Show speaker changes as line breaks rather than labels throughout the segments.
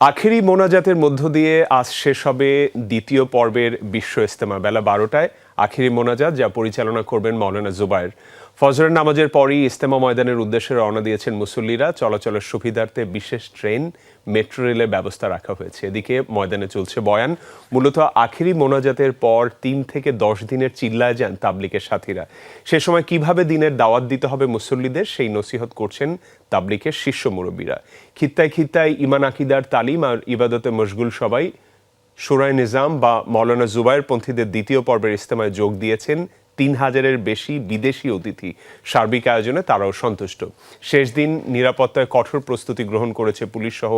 আখেরি মোনাজাতের মধ্য দিয়ে আজ শেষ হবে দ্বিতীয় পর্বের বিশ্ব ইস্তেমা বেলা বারোটায়। আখেরি মোনাজাত, যা পরিচালনা করবেন মৌলানা জুবায়ের ফজরের নামাজের পরই ইস্তেমা ময়দানের উদ্দেশ্যে রওনা দিয়েছেন মুসল্লিরা। চলাচলের সুবিধার্থে বিশেষ ট্রেন, মেট্রো রেলের ব্যবস্থা রাখা হয়েছে। এদিকে ময়দানে চলছে বয়ান। মূলত আখেরি মোনাজাতের পর তিন থেকে দশ দিনের চিল্লায় যান তাবলিকের সাথীরা। সে সময় কীভাবে দিনের দাওয়াত দিতে হবে মুসল্লিদের, সেই নসিহত করছেন তাবলিকের শীর্ষ মুরব্বীরা। খিত্তায় খিত্তায় ইমান আকিদার তালিম আর ইবাদতে মশগুল সবাই সুরায় নিজাম বা মৌলানা জুবাইর পন্থীদের দ্বিতীয় পর্বের ইস্তেমায় যোগ দিয়েছেন তিন হাজারের বেশি বিদেশি অতিথি। সার্বিক আয়োজনে তারাও সন্তুষ্ট। শেষ দিন নিরাপত্তায় কঠোর প্রস্তুতি গ্রহণ করেছে পুলিশ সহ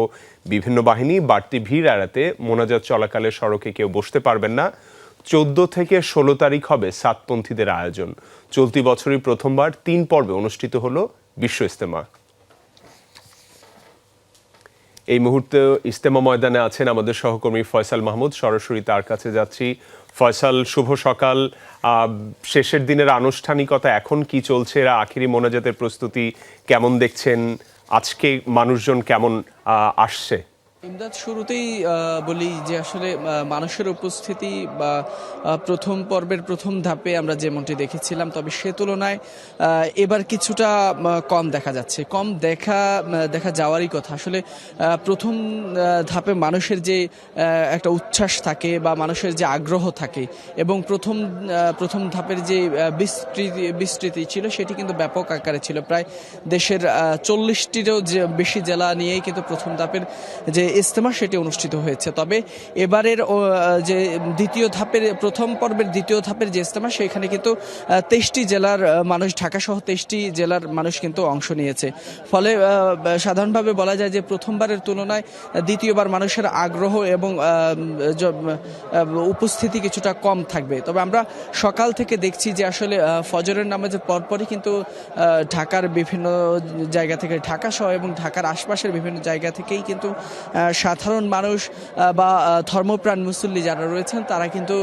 বিভিন্ন বাহিনী। বাড়তি ভিড় এড়াতে মোনাজাত চলাকালে সড়কে কেউ বসতে পারবেন না। চোদ্দ থেকে ষোলো তারিখ হবে সাতপন্থীদের আয়োজন। চলতি বছরই প্রথমবার তিন পর্বে অনুষ্ঠিত হলো বিশ্ব ইস্তেমা। এই মুহূর্তে ইস্তেমা ময়দানে আছেন আমাদের সহকর্মী ফয়সাল মাহমুদ। সরাসরি তার কাছে যাচ্ছি। ফয়সাল, শুভ সকাল। শেষের দিনের আনুষ্ঠানিকতা এখন কি চলছে? এরা আখিরি মোনাজাতের প্রস্তুতি কেমন দেখছেন? আজকে মানুষজন কেমন আসছে?
ইমদাদ, শুরুতেই বলি যে আসলে মানুষের উপস্থিতি বা প্রথম পর্বের প্রথম ধাপে আমরা যেমনটি দেখেছিলাম, তবে সে তুলনায় এবার কিছুটা কম দেখা যাচ্ছে। কম দেখা দেখা যাওয়ারই কথা। আসলে প্রথম ধাপে মানুষের যে একটা উচ্ছ্বাস থাকে বা মানুষের যে আগ্রহ থাকে এবং প্রথম প্রথম ধাপের যে বিস্তৃতি বিস্তৃতি ছিল, সেটি কিন্তু ব্যাপক আকারে ছিল। প্রায় দেশের চল্লিশটিরও যে, বেশি জেলা নিয়েই কিন্তু প্রথম ধাপের যে ইস্তেমা সেটি অনুষ্ঠিত হয়েছে। তবে এবারের যে দ্বিতীয় ধাপের, প্রথম পর্বের দ্বিতীয় ধাপের যে ইস্তেমা সেখানে কিন্তু তেইশটি জেলার মানুষ ঢাকা সহ তেইশটি জেলার মানুষ কিন্তু অংশ নিয়েছে। ফলে সাধারণভাবে বলা যায় যে প্রথমবারের তুলনায় দ্বিতীয়বার মানুষের আগ্রহ এবং উপস্থিতি কিছুটা কম থাকবে। তবে আমরা সকাল থেকে দেখছি যে আসলে ফজরের নামাজের পরপরই কিন্তু ঢাকার বিভিন্ন জায়গা থেকে ঢাকা সহ এবং ঢাকার আশপাশের বিভিন্ন জায়গা থেকেই কিন্তু সাধারণ মানুষ বা ধর্মপ্রাণ মুসল্লি যারা রয়েছেন তারা কিন্তু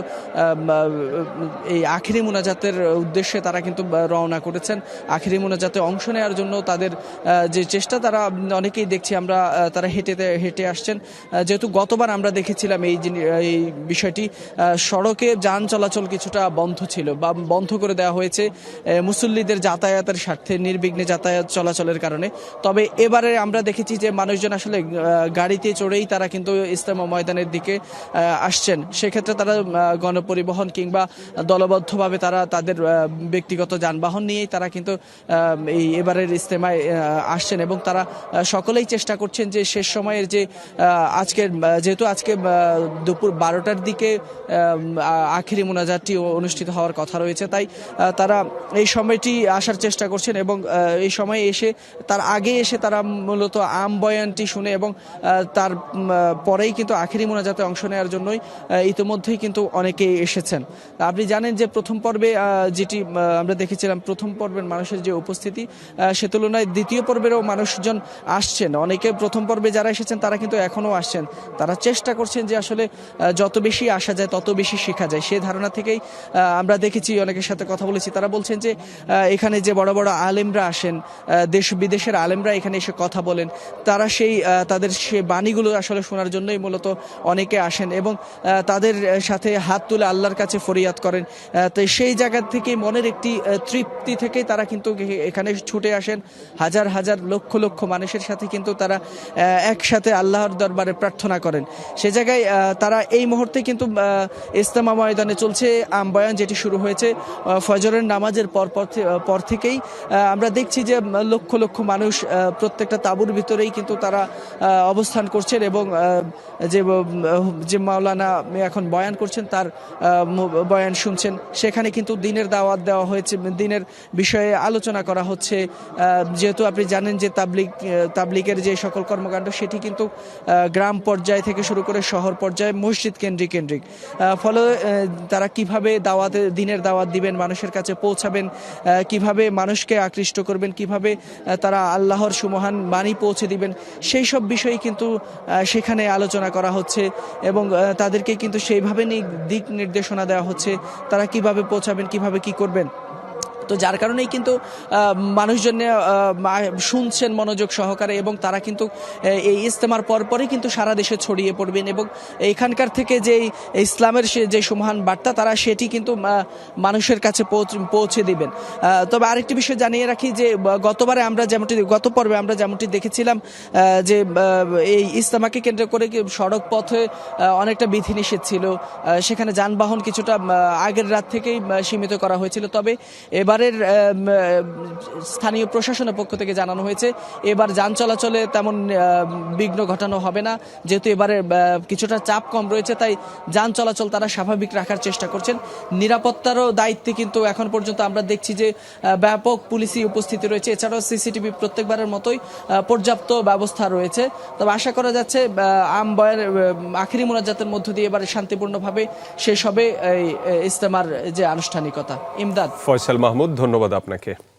এই আখিরি মুনাজাতের উদ্দেশ্যে তারা কিন্তু রওনা করেছেন। আখিরি মুনাজাতে অংশ নেওয়ার জন্য তাদের যে চেষ্টা তারা অনেকেই দেখছি আমরা তারা হেঁটে হেঁটে আসছেন। যেহেতু গতবার আমরা দেখেছিলাম এই এই বিষয়টি সড়কে যান চলাচল কিছুটা বন্ধ ছিল বা বন্ধ করে দেওয়া হয়েছে মুসল্লিদের যাতায়াতের স্বার্থে নির্বিঘ্নে যাতায়াত চলাচলের কারণে। তবে এবারে আমরা দেখেছি যে মানুষজন আসলে আহ, গাড়িতে চড়েই তারা কিন্তু ইস্তেমা ময়দানের দিকে আসছেন। সেক্ষেত্রে তারা গণপরিবহন কিংবা দলবদ্ধভাবে তারা তাদের ব্যক্তিগত যানবাহন নিয়েই তারা কিন্তু এই এবারের ইস্তেমায় আসছেন এবং তারা সকলেই চেষ্টা করছেন যে শেষ সময়ের যে আজকের যেহেতু আজকে দুপুর বারোটার দিকে আখেরি মোনাজাতটি অনুষ্ঠিত হওয়ার কথা রয়েছে। তাই তারা এই সময়টি আসার চেষ্টা করছেন এবং এই সময়ে এসে, তার আগে এসে তারা মূলত আম বয়ানটি শুনে এবং তার পরেই কিন্তু আখেরি মোনাজাতে অংশ নেওয়ার জন্যই ইতিমধ্যেই কিন্তু অনেকেই এসেছেন। আপনি জানেন যে প্রথম পর্বে যেটি আমরা দেখেছিলাম প্রথম পর্বের মানুষের যে উপস্থিতি সে তুলনায় দ্বিতীয় পর্বেরও মানুষজন আসছেন। অনেকে প্রথম পর্বে যারা এসেছেন, তারা কিন্তু এখনও আসছেন। তারা চেষ্টা করছেন যে আসলে যত বেশি আসা যায়, তত বেশি শেখা যায়। সেই ধারণা থেকেই আমরা দেখেছি, অনেকের সাথে কথা বলেছি, তারা বলছেন যে এখানে যে বড় বড় আলেমরা আসেন দেশ বিদেশের আলেমরা এখানে এসে কথা বলেন। তারা সেই তাদের সে বাণীগুলো আসলে শোনার জন্যই মূলত অনেকে আসেন এবং তাদের সাথে হাত তুলে আল্লাহর কাছে ফরিয়াদ করেন। তো সেই জায়গা থেকে মনের একটি তৃপ্তি থেকেই তারা কিন্তু এখানে ছুটে আসেন। হাজার হাজার, লক্ষ লক্ষ মানুষের সাথে কিন্তু তারা একসাথে আল্লাহর দরবারে প্রার্থনা করেন। সে জায়গায় তারা এই মুহূর্তে কিন্তু ইস্তেমা ময়দানে চলছে আমবয়ান যেটি শুরু হয়েছে ফজরের নামাজের পর পর থেকেই। আমরা দেখছি যে লক্ষ লক্ষ মানুষ প্রত্যেকটা তাঁবুর ভিতরেই কিন্তু তারা অবস্থান করছেন এবং যে যে মাওলানা এখন বয়ান করছেন, তার বয়ান শুনছেন। সেখানে কিন্তু দিনের দাওয়াত দেওয়া হয়েছে, দিনের বিষয়ে আলোচনা করা হচ্ছে। যেহেতু আপনি জানেন যে তাবলিক তাবলিকের যে সকল কর্মকাণ্ড, সেটি কিন্তু গ্রাম পর্যায় থেকে শুরু করে শহর পর্যায়ে, মসজিদ কেন্দ্রিক কেন্দ্রিক। ফলে তারা কীভাবে দাওয়াতে, দিনের দাওয়াত দিবেন, মানুষের কাছে পৌঁছাবেন কীভাবে মানুষকে আকৃষ্ট করবেন, কীভাবে তারা আল্লাহর সুমহান বাণী পৌঁছে দিবেন, সেই সব বিষয়ে কিন্তু সেখানে আলোচনা করা হচ্ছে এবং তাদেরকে কিন্তু সেইভাবে দিক নির্দেশনা দেওয়া হচ্ছে। তারা কীভাবে পৌঁছাবেন, কীভাবে কি করবেন? তো যার কারণেই কিন্তু মানুষজন শুনছেন মনোযোগ সহকারে এবং তারা কিন্তু এই ইস্তেমার পরপরই কিন্তু সারা দেশে ছড়িয়ে পড়বেন এবং এখানকার থেকে যে ইসলামের যে সুমহান বার্তা, তারা সেটি কিন্তু মানুষের কাছে পৌঁছে দিবেন। তবে আরেকটি বিষয় জানিয়ে রাখি যে গতবারে আমরা যেমনটি, গত পর্বে আমরা যেমনটি দেখেছিলাম যে এই ইস্তেমাকে কেন্দ্র করে সড়ক পথে অনেকটা বিধিনিষেধ ছিল। সেখানে যানবাহন কিছুটা আগের রাত থেকেই সীমিত করা হয়েছিল। তবে এবারের স্থানীয় প্রশাসনের পক্ষ থেকে জানানো হয়েছে, এবার যান চলাচলে তেমন বিঘ্ন ঘটানো হবে না। যেহেতু এবারে কিছুটা চাপ কম রয়েছে, তাই যান চলাচল তারা স্বাভাবিক রাখার চেষ্টা করছেন। নিরাপত্তারও দায়িত্বে কিন্তু এখন পর্যন্ত আমরা দেখছি যে ব্যাপক পুলিশি উপস্থিতি রয়েছে। এছাড়াও সিসিটিভি প্রত্যেকবারের মতোই পর্যাপ্ত ব্যবস্থা রয়েছে। তবে আশা করা যাচ্ছে আম বয়ের মোনাজাতের মধ্য দিয়ে এবার শান্তিপূর্ণভাবে শেষ হবে ইস্তেমার যে আনুষ্ঠানিকতা। ইমদাদ।
ফয়সাল মাহমুদ ধন্যবাদ আপনাকে।